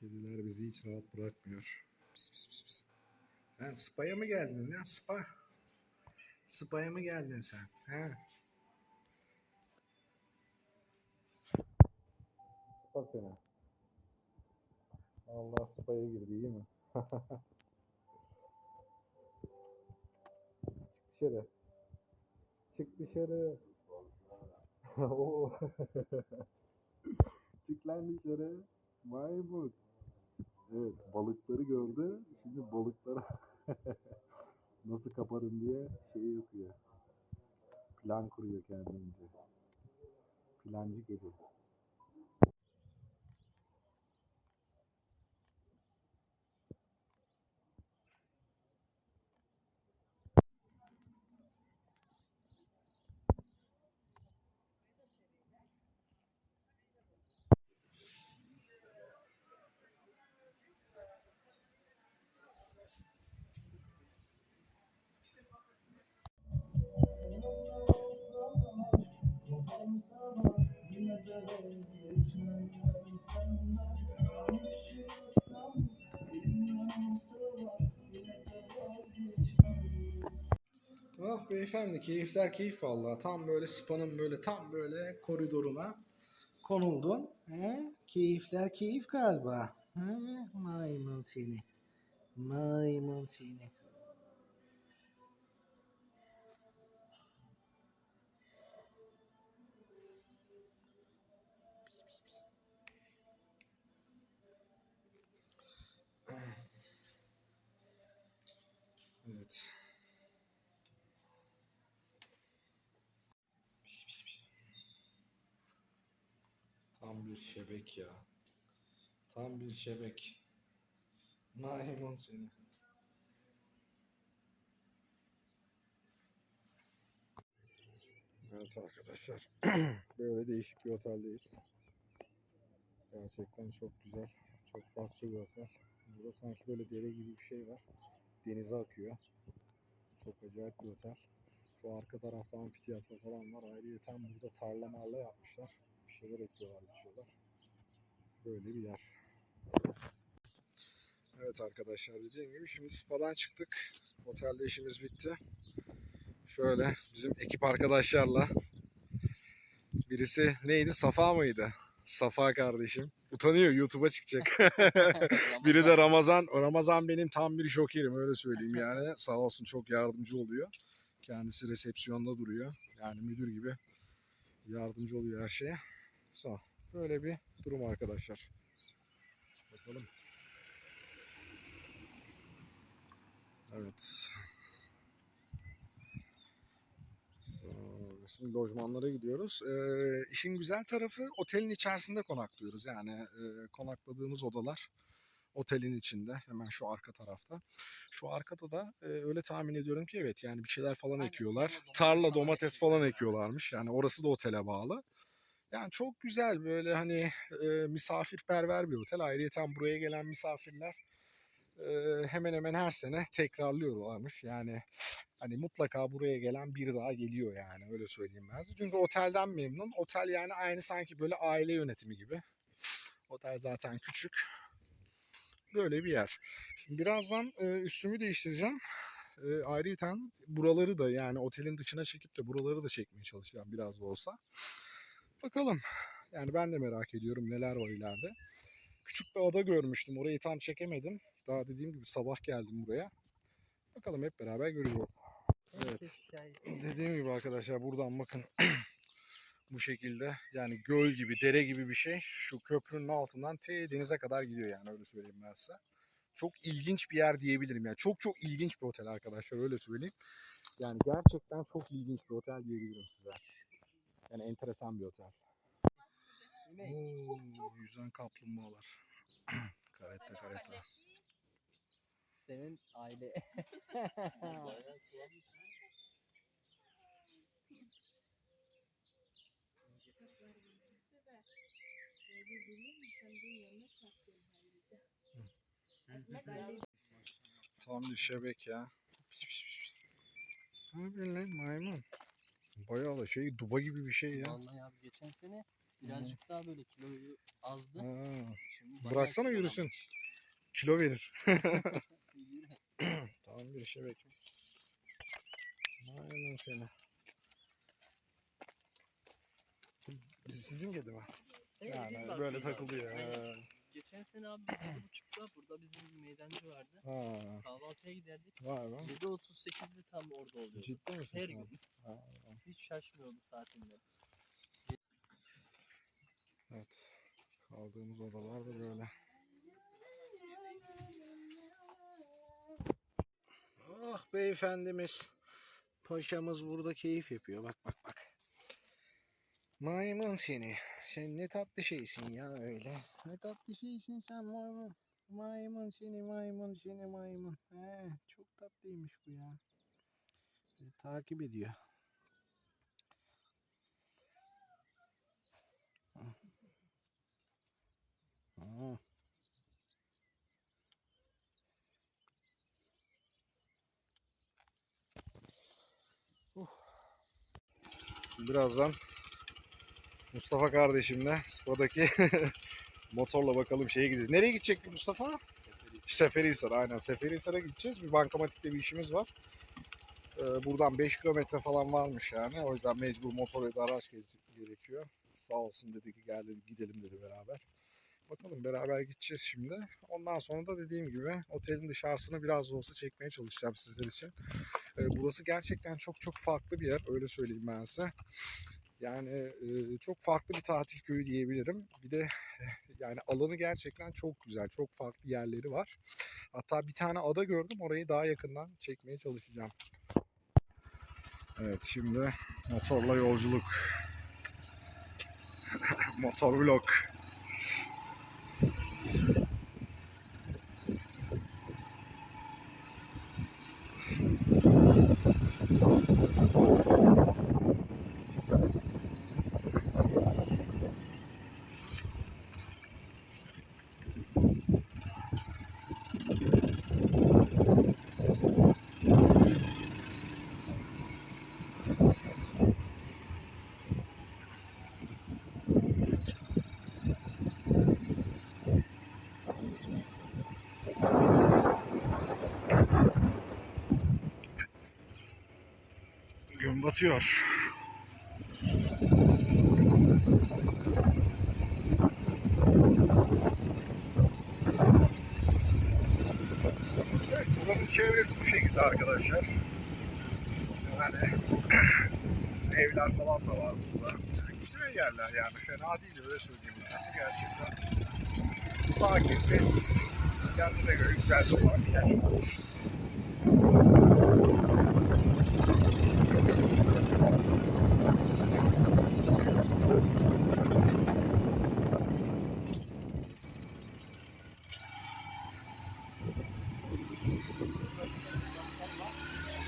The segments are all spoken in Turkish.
kediler bizi hiç rahat bırakmıyor. Pis pis pis pis. Ha, spa'ya mı geldin ya? Spa. Spa'ya mı geldin sen? Ha? Spa seni. Allah spa'ya girdi iyi mi? Çık dışarı. Çık dışarı. Oo. Çık lan dışarı. Maymun. Evet balıkları gördü. Şimdi balıklara nasıl kaparım diye şey yapıyor. Plan kuruyor kendince. Plancı kedi. Ah beyefendi keyifler keyif vallahi. Tam böyle spanın böyle tam böyle koridoruna konuldun. He? Keyifler keyif galiba. He? Maymun seni. Maymun seni. Tam bir şebek ya. Tam bir şebek. Maymun seni. Evet arkadaşlar. Böyle değişik bir oteldeyiz. Gerçekten çok güzel. Çok farklı bir otel. Burada sanki böyle dere gibi bir şey var. Denize akıyor. Çok acayip bir otel. Şu arka tarafta amfiteyatro falan var. Ayrıca burada tarla marla yapmışlar. Bir şeyler ekliyorlar, biçiyorlar. Böyle bir yer. Evet arkadaşlar dediğim gibi şimdi spadan çıktık. Otelde işimiz bitti. Şöyle bizim ekip arkadaşlarla birisi neydi? Safa mıydı? Safa kardeşim. Utanıyor YouTube'a çıkacak. Biri de Ramazan. Ramazan benim tam bir şokerim öyle söyleyeyim yani. Sağ olsun çok yardımcı oluyor. Kendisi resepsiyonda duruyor. Yani müdür gibi yardımcı oluyor her şeye. Sağ. Böyle bir durum arkadaşlar. Bakalım. Evet. Şimdi lojmanlara gidiyoruz. Ee, işin güzel tarafı otelin içerisinde konaklıyoruz. Yani e, konakladığımız odalar otelin içinde hemen şu arka tarafta. Şu arkada da e, öyle tahmin ediyorum ki evet yani bir şeyler falan Aynen, ekiyorlar. tarla, domates Tarla falan domates falan ekiyorlarmış. Yani orası da otele bağlı. Yani çok güzel böyle hani e, misafirperver bir otel. Ayrıca buraya gelen misafirler e, hemen hemen her sene tekrarlıyorlarmış. Yani hani mutlaka buraya gelen bir daha geliyor yani öyle söyleyeyim ben. Çünkü otelden memnun. Otel yani aynı sanki böyle aile yönetimi gibi. Otel zaten küçük. Böyle bir yer. Şimdi birazdan e, üstümü değiştireceğim. E, ayrıca buraları da yani otelin dışına çekip de buraları da çekmeye çalışacağım biraz da olsa. Bakalım. Yani ben de merak ediyorum neler var ileride. Küçük bir ada görmüştüm. Orayı tam çekemedim. Daha dediğim gibi sabah geldim buraya. Bakalım hep beraber göreceğiz. Evet. Dediğim gibi arkadaşlar buradan bakın. Bu şekilde yani göl gibi, dere gibi bir şey. Şu köprünün altından te denize kadar gidiyor yani öyle söyleyeyim ben size. çok ilginç bir yer diyebilirim. Yani çok çok ilginç bir otel arkadaşlar öyle söyleyeyim. Yani gerçekten çok ilginç bir otel diyebilirim size. Yani enteresan bir otel. Oo, yüzen kaplumbağalar. karetta karetta. Senin aile. Tam bir şebek ya. Ne yapıyorsun lan maymun? Bayağı da şey duba gibi bir şey ya. Vallahi abi geçen sene birazcık daha böyle kiloyu azdı. Ha, Şimdi bayağı Bıraksana yürüsün. almış. kilo verir. Tam bir şebek. Pis pis pis. Maymun seni. Biz sizin kedi mi? Evet, Yani biz böyle takılıyor. Aynen. Ha. Geçen sene abi biz yedi buçukta burada bizim bir meydancı vardı. Ha. Kahvaltıya giderdik. Vay be. 7.38'de tam orada oluyordu. Ciddi misin Her sen? gün. Ha. Hiç şaşmıyordu saatinde. Evet. Kaldığımız odalar da böyle. Ah beyefendimiz. Paşamız burada keyif yapıyor. Bak bak bak. Maymun seni. Sen ne tatlı şeysin ya öyle. Ne tatlı şeysin sen maymun. Maymun seni maymun seni maymun. He, çok tatlıymış bu ya. Bizi takip ediyor. Ha. Uh. Birazdan Mustafa kardeşimle Spa'daki motorla bakalım şeye gideceğiz. Nereye gidecektik Mustafa? Seferihisar aynen Seferihisar'a gideceğiz. Bir bankamatikte bir işimiz var. Ee, buradan 5 kilometre falan varmış yani. O yüzden mecbur motor ya da araç gere- gerekiyor. Sağ olsun dedi ki gel dedi, gidelim dedi beraber. Bakalım beraber gideceğiz şimdi. Ondan sonra da dediğim gibi otelin dışarısını biraz da olsa çekmeye çalışacağım sizler için. Ee, burası gerçekten çok çok farklı bir yer. Öyle söyleyeyim ben size. Yani e, çok farklı bir tatil köyü diyebilirim. Bir de yani alanı gerçekten çok güzel. Çok farklı yerleri var. Hatta bir tane ada gördüm. Orayı daha yakından çekmeye çalışacağım. Evet şimdi motorla yolculuk. Motor vlog. Gün batıyor. Evet, buranın çevresi bu şekilde arkadaşlar. Yani işte evler falan da var burada. Yani güzel yerler yani fena değil öyle söyleyeyim. Burası gerçekten sakin, sessiz. Kendine göre güzelliği olan bir yer.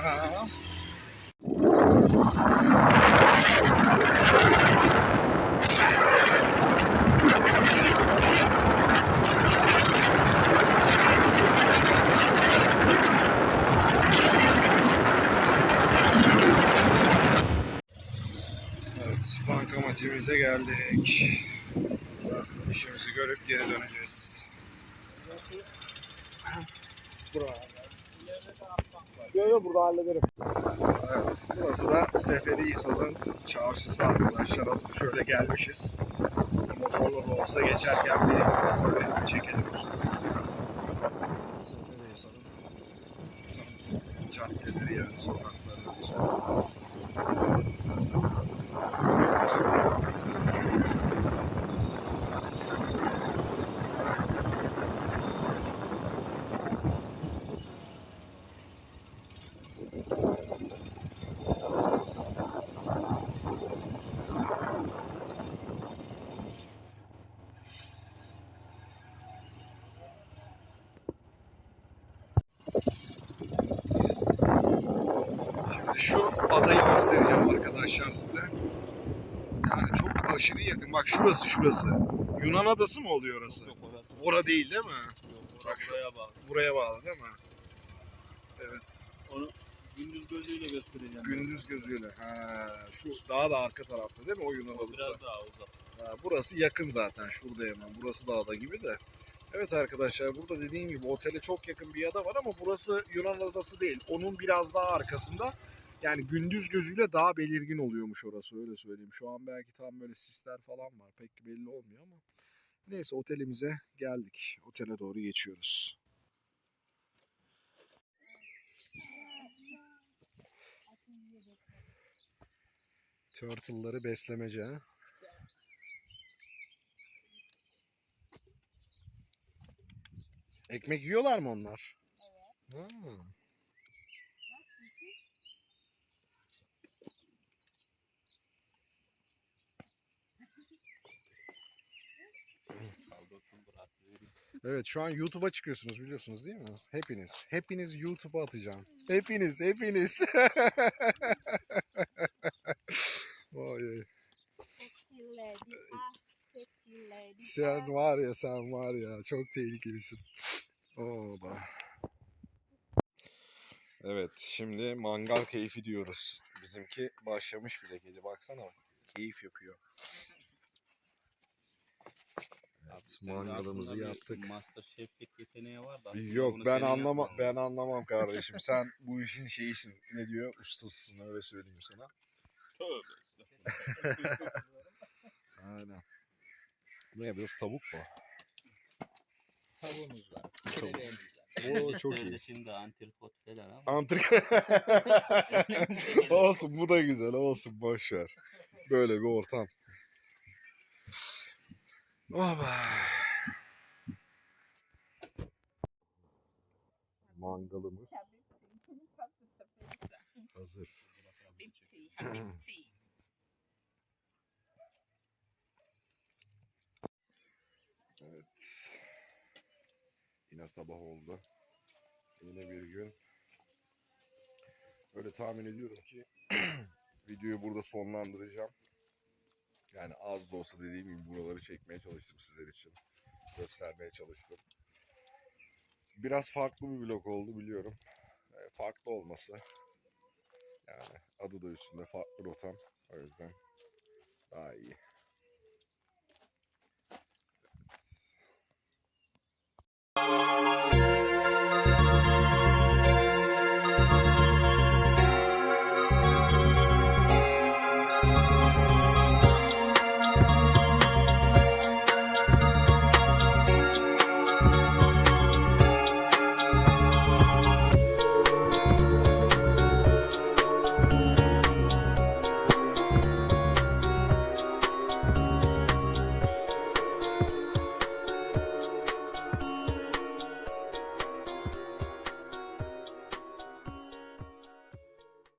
Evet, bankamatiğimize geldik. Burada işimizi görüp geri döneceğiz. Buraya. Yok yok burada hallederim. Evet burası da Seferihisar'ın çarşısı arkadaşlar. Hazır şöyle gelmişiz. Motorla da olsa geçerken bir kısa bir çekelim üstüne. Seferihisar'ın tam caddeleri yani sokakları. öyle şu adayı göstereceğim arkadaşlar size. Yani çok aşırı yakın. Bak şurası şurası. Yunan adası mı oluyor orası? Yok orası. Ora değil değil mi? Yok Bak orası şu- buraya bağlı. Buraya bağlı değil mi? Evet. Onu gündüz gözüyle göstereceğim. Gündüz gözüyle. Ha, şu daha da arka tarafta değil mi o Yunan O adası? Biraz daha uzak. Ha, burası yakın zaten şurada hemen. Burası da ada gibi de. Evet arkadaşlar burada dediğim gibi otele çok yakın bir ada var ama burası Yunan adası değil. Onun biraz daha arkasında. Yani gündüz gözüyle daha belirgin oluyormuş orası öyle söyleyeyim. Şu an belki tam böyle sisler falan var. Pek belli olmuyor ama. Neyse otelimize geldik. Otele doğru geçiyoruz. Turtle'ları beslemece. Ekmek yiyorlar mı onlar? Evet. Kaldırsın Evet şu an YouTube'a çıkıyorsunuz biliyorsunuz değil mi? Hepiniz. Hepiniz YouTube'a atacağım. Hepiniz, hepiniz. Vay lady. Sen var ya sen var ya çok tehlikelisin. Oba. Evet şimdi mangal keyfi diyoruz. Bizimki başlamış bile kedi baksana. Keyif yapıyor. Evet, mangalımızı aslında bir yaptık. Masterchef'lik yeteneği var da. Yok bunu ben senin anlamam yapman ben anlamam kardeşim. Sen bu işin şeyisin. Ne diyor? Ustasısın öyle söyleyeyim sana. Tövbe estağfurullah. Aynen. Bu ne biraz tavuk mu? Tavuğumuz var. Tavuk. Kelebeğimiz var. Oo çok iyi. Şimdi antrikot falan ama. Antrik. olsun bu da güzel olsun boş ver. Böyle bir ortam. Oba. Mangalımız hazır. Evet. Yine sabah oldu. Yine bir gün. Öyle tahmin ediyorum ki videoyu burada sonlandıracağım. Yani az da olsa dediğim gibi buraları çekmeye çalıştım sizler için. Göstermeye çalıştım. Biraz farklı bir vlog oldu biliyorum. Yani farklı olması. Yani adı da üstünde farklı rotam. O yüzden daha iyi. Evet.